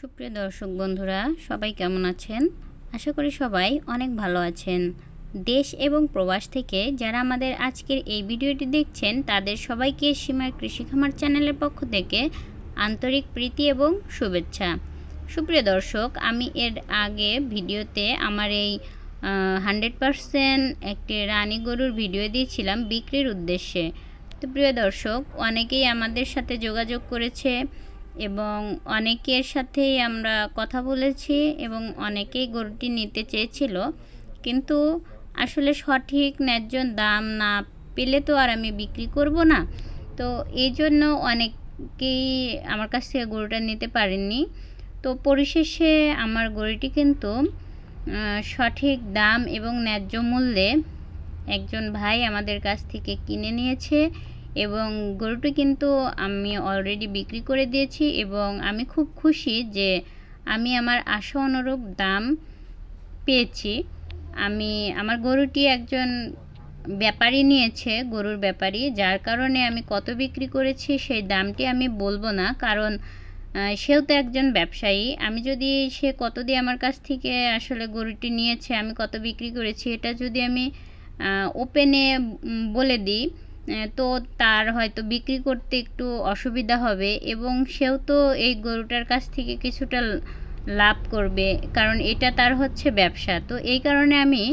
সুপ্রিয় দর্শক বন্ধুরা, সবাই কেমন আছেন? আশা করি সবাই অনেক ভালো আছেন। দেশ এবং প্রবাস থেকে যারা আমাদের আজকের এই ভিডিওটি দেখছেন, তাদের সবাইকে সীমার কৃষি খামার চ্যানেলের পক্ষ থেকে আন্তরিক প্রীতি এবং শুভেচ্ছা। সুপ্রিয় দর্শক, আমি এর আগে ভিডিওতে আমার এই হান্ড্রেড পারসেন্ট একটি রানী গরুর ভিডিও দিয়েছিলাম বিক্রির উদ্দেশ্যে। তো প্রিয় দর্শক, অনেকেই আমাদের সাথে যোগাযোগ করেছে। এবং অনেকের সাথেই আমরা কথা বলেছি এবং অনেকেই গরুটি নিতে চেয়েছিল। কিন্তু আসলে সঠিক ন্যায্য দাম না পেলে তো আর আমি বিক্রি করব না। তো এই জন্য অনেকেই আমার কাছ থেকে গরুটা নিতে পারেননি। তো পরিশেষে আমার গরুটি কিন্তু সঠিক দাম এবং ন্যায্য মূল্যে একজন ভাই আমাদের কাছ থেকে কিনে নিয়েছে। এবং গরুটি কিন্তু আমি অলরেডি বিক্রি করে দিয়েছি এবং আমি খুব খুশি যে আমি আমার আশা অনুরূপ দাম পেয়েছি। আমি, আমার গরুটি একজন ব্যাপারী নিয়েছে, গরুর ব্যাপারী, যার কারণে আমি কত বিক্রি করেছি সেই দামটি আমি বলব না, কারণ সেও তো একজন ব্যবসায়ী। আমি যদি সে কত দিয়ে আমার কাছ থেকে আসলে গরুটি নিয়েছে, আমি কত বিক্রি করেছি, এটা যদি আমি ওপেনে বলে দিই তো তার হয়তো বিক্রি করতে একটু অসুবিধা হবে এবং সেও তো এই গরুটার কাছ থেকে কিছুটা লাভ করবে, কারণ এটা তার হচ্ছে ব্যবসা। তো এই কারণে আমি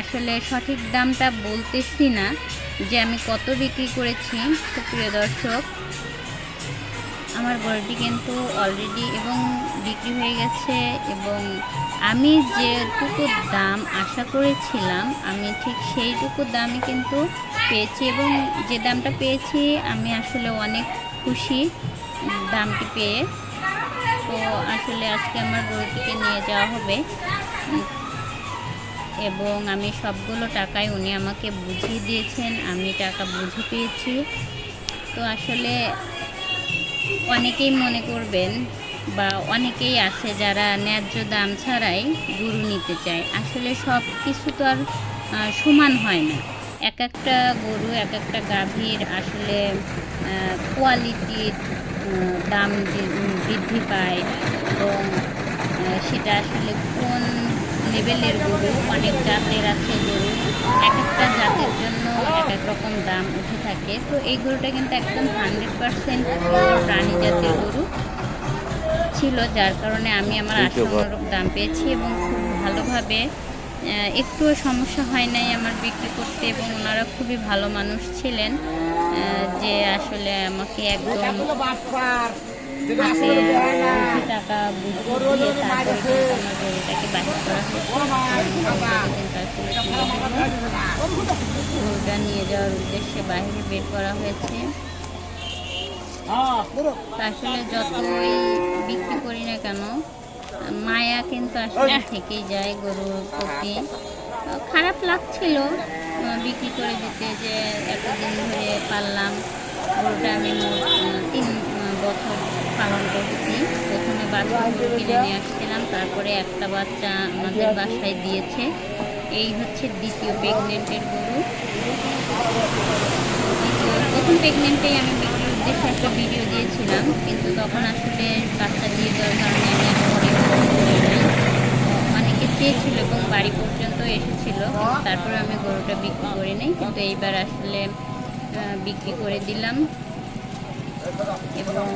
আসলে সঠিক দামটা বলতেছি না যে আমি কত বিক্রি করেছি। তো প্রিয় দর্শক, আমার গরুটি কিন্তু অলরেডি এবং বিক্রি হয়ে গেছে এবং আমি যেটুকু দাম আশা করেছিলাম, আমি ঠিক সেইটুকু দামই কিন্তু পেয়েছি এবং যে দামটা পেয়েছি, আমি আসলে অনেক খুশি দামটি পেয়ে। তো আসলে আজকে আমার গরুটিকে নিয়ে যাওয়া হবে। এবং আমি সবগুলো টাকাই উনি আমাকে বুঝিয়ে দিয়েছেন, আমি টাকা বুঝে পেয়েছি। তো আসলে অনেকেই মনে করবেন বা অনেকেই আছে যারা ন্যায্য দাম ছাড়াই গরু নিতে চায়। আসলে সব কিছু তো আর সমান হয় না। এক একটা গরু এক একটা গাভীর আসলে কোয়ালিটির দাম বৃদ্ধি পায় এবং সেটা আসলে কোন লেভেলের গরু অনেক জাতের আছে গরু এক একটা জাতের জন্য এক এক রকম দাম উঠে থাকে। তো এই গরুটা কিন্তু একদম হান্ড্রেড পারসেন্ট প্রাণী জাতের গরু ছিল যার কারণে আমি আমার অনুরূপ দাম পেয়েছি এবং খুব ভালোভাবে একটুও সমস্যা হয় নাই আমার বিক্রি করতে এবং ওনারা খুবই ভালো মানুষ ছিলেন যে আসলে আমাকে একদম টাকা বুঝিয়ে তারপরে নিয়ে যাওয়ার উদ্দেশ্যে বাইরে বের করা হয়েছে। আসলে যতই বিক্রি করি না কেন মায়া কিন্তু আসলে থেকেই যায় গরুর প্রতি। খারাপ লাগছিল বিক্রি করে দিতে যে এতদিন ধরে পারলাম। গরুটা আমি তিন বছর পালন করছি। প্রথমে বাচ্চা কিনে নিয়ে আসছিলাম তারপরে একটা বাচ্চা আমাদের বাসায় দিয়েছে। এই হচ্ছে দ্বিতীয় প্রেগনেন্টের গরু। প্রথম প্রেগনেন্টেই আমি বিক্রির উদ্দেশ্যে একটা ভিডিও দিয়েছিলাম কিন্তু তখন আসলে বাচ্চা দিয়ে দেওয়ার কারণে আমি আর পরে করি নাই। অনেকে চেয়েছিল এবং বাড়ি পর্যন্ত এসেছিল তারপরে আমি গরুটা বিক্রি করি নাই, কিন্তু এইবার আসলে বিক্রি করে দিলাম। এবং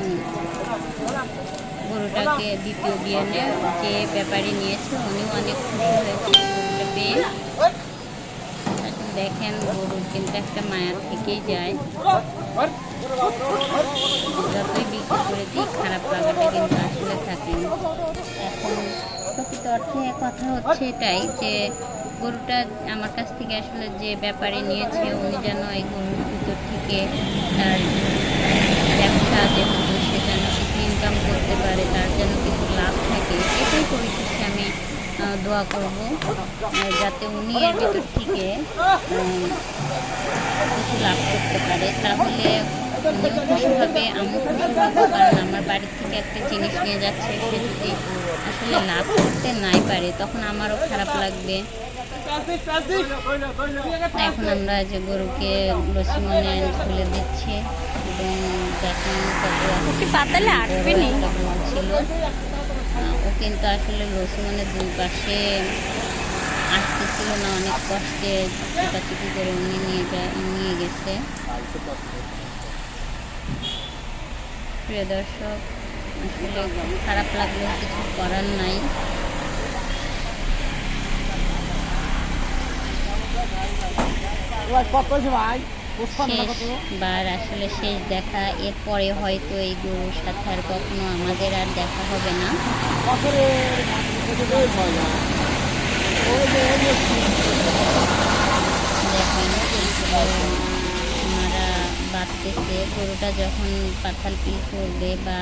গরুটাকে দ্বিতীয় বিয়ানে যে ব্যাপারী নিয়েছে, উনিও অনেক খুশি হয়েছে গরুটা পেয়ে। দেখেন গরুর কিন্তু একটা মায়া থেকেই যায়। যতই বিক্রি করে দিই, খারাপ লাগাটা কিন্তু আসলে থাকে এখন প্রকৃত অর্থে কথা হচ্ছে এটাই যে গরুটা আমার কাছ থেকে আসলে যে ব্যাপারে নিয়েছে, উনি যেন এই গরুর ভিতর থেকে তার ব্যবসা যেহেতু সে যেন কিছু ইনকাম করতে পারে, তার যেন কিছু লাভ থাকে, এটাই পরিশেষে আমি দোয়া করব, যাতে উনি এর ভিতর থেকে কিছু লাভ করতে পারে। তাহলে খুশি হব কারণ আমার বাড়ি থেকে একটা জিনিস নিয়ে যাচ্ছে সে যদি আসলে লাভ করতে নাই পারে তখন আমারও খারাপ লাগবে। এখন আমরা যে গরুকে লসিমনে খুলে দিচ্ছি এবং পাতালে আটবে ছিল। ও কিন্তু আসলে লসুমনের দুই পাশে আসতেছিল না অনেক কষ্টে চুপাচুপি করে উনি নিয়ে যায় নিয়ে গেছে। প্রিয় দর্শক আসলে খারাপ লাগলেও কিছু করার নাই। শেষবার আসলে শেষ দেখা। এরপরে হয়তো এই গরুর সাথে আর কখনো আমাদের আর দেখা হবে না। দেখেন বাঁধতেছে, গরুটা যখন পাথাল পিল করবে বা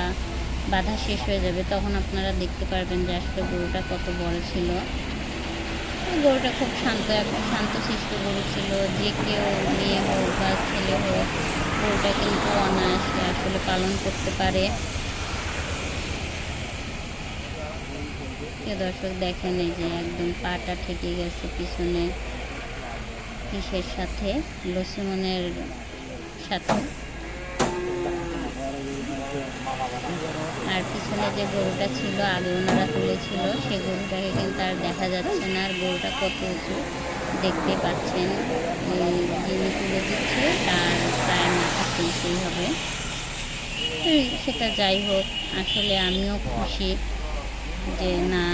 বাধা শেষ হয়ে যাবে, তখন আপনারা দেখতে পারবেন যে আসলে গরুটা কত বড় ছিল। গরুটা খুব শান্ত একটা শান্তশিষ্ট গরু ছিল। যে কেউ মেয়ে হোক বা ছেলে হোক, গরুটা কিন্তু অনায়াসে আসলে পালন করতে পারে। দর্শক, দেখেন এই যে একদম পাটা ঠেকে গেছে পিছনে। কিসের সাথে? লসিমনের সাথে। আর পিছনে যে গরুটা ছিল, আগে ওনারা তুলেছিল, সে গরুটাকে কিন্তু আর দেখা যাচ্ছে না। আর গরুটা কত উঁচু দেখতে পাচ্ছেন। যিনি তুলে দিচ্ছে, তার প্রায় মাথা তুলতেই হবে। সেটা যাই হোক, আসলে আমিও খুশি। যে না,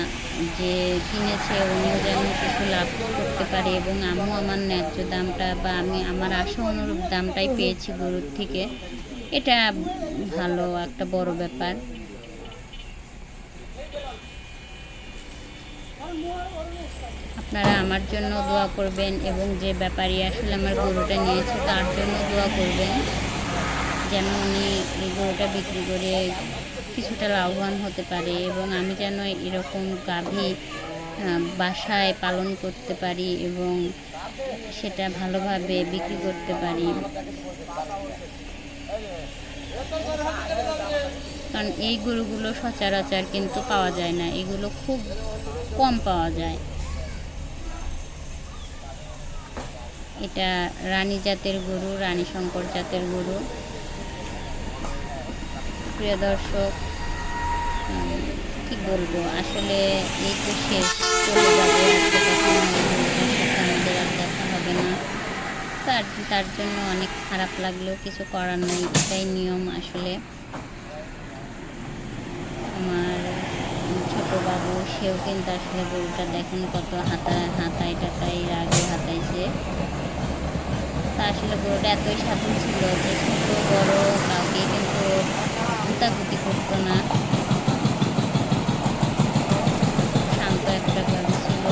যে কিনেছে উনিও যেন কিছু লাভ করতে পারে এবং আমিও আমার ন্যায্য দামটা বা আমি আমার আশা অনুরূপ দামটাই পেয়েছি গরুর থেকে, এটা ভালো একটা বড় ব্যাপার। আপনারা আমার জন্য দোয়া করবেন এবং যে ব্যাপারী আসলে আমার গরুটা নিয়েছে তার জন্য দোয়া করবেন, যেন উনি এই গরুটা বিক্রি করে কিছুটা লাভবান হতে পারে এবং আমি যেন এরকম গাভী বাসায় পালন করতে পারি এবং সেটা ভালোভাবে বিক্রি করতে পারি। কারণ এই গরুগুলো সচরাচর কিন্তু পাওয়া যায় না, এগুলো খুব কম পাওয়া যায়। এটা রানী জাতের গরু, রানী শঙ্কর জাতের গরু। প্রিয় দর্শক কি বলব? আসলে এই তো শেষ, চলে যাবে আজকে কখনো আমাদের আর দেখা হবে না। তার তার জন্য অনেক খারাপ লাগলেও কিছু করার নাই, এটাই নিয়ম আসলে। আমার ছোট বাবু, সেও কিন্তু আসলে গরুটা দেখেন কত হাতা হাতাই টাতাই রাগে হাতাইছে। তা আসলে গরুটা এতই সাধু ছিল যে ছোট, বড়, কাউকে কিন্তু গুতাগুতি করতো না। শান্ত একটা ছিল।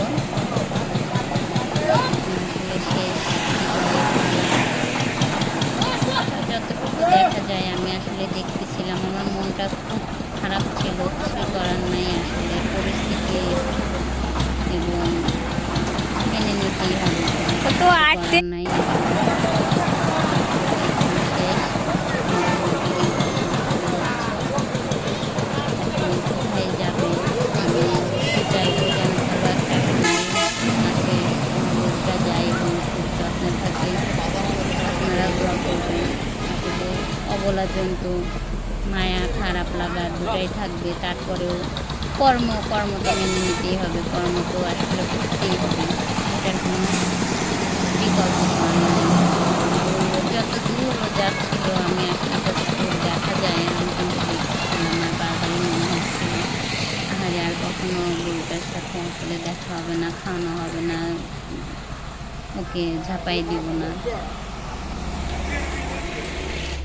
যতটুকু দেখা যায় আমি আসলে দেখতেছিলাম। আমার মনটা খুব খারাপ ছিল কিছু করার নাই আসলে। পরিস্থিতি এবং মেনে নিতেই হবে। নাই। অবলা জন্তু, মায়া খারাপ লাগা দুটাই থাকবে, তারপরেও কর্ম কর্ম তো মেনে নিতেই হবে, কর্ম তো আসলে করতেই হবে এটার কোনো বিকল্প। যত দূর যাচ্ছিল, আমি আসলে যতদূর দেখা যায়, আমি কিন্তু দেখছিলাম আমার বারবারই মনে হচ্ছিল আহারে আর কখনো গরুটার সাথে আসলে দেখা হবে না, খাওয়ানো হবে না, ওকে ঝাঁপাই দিব না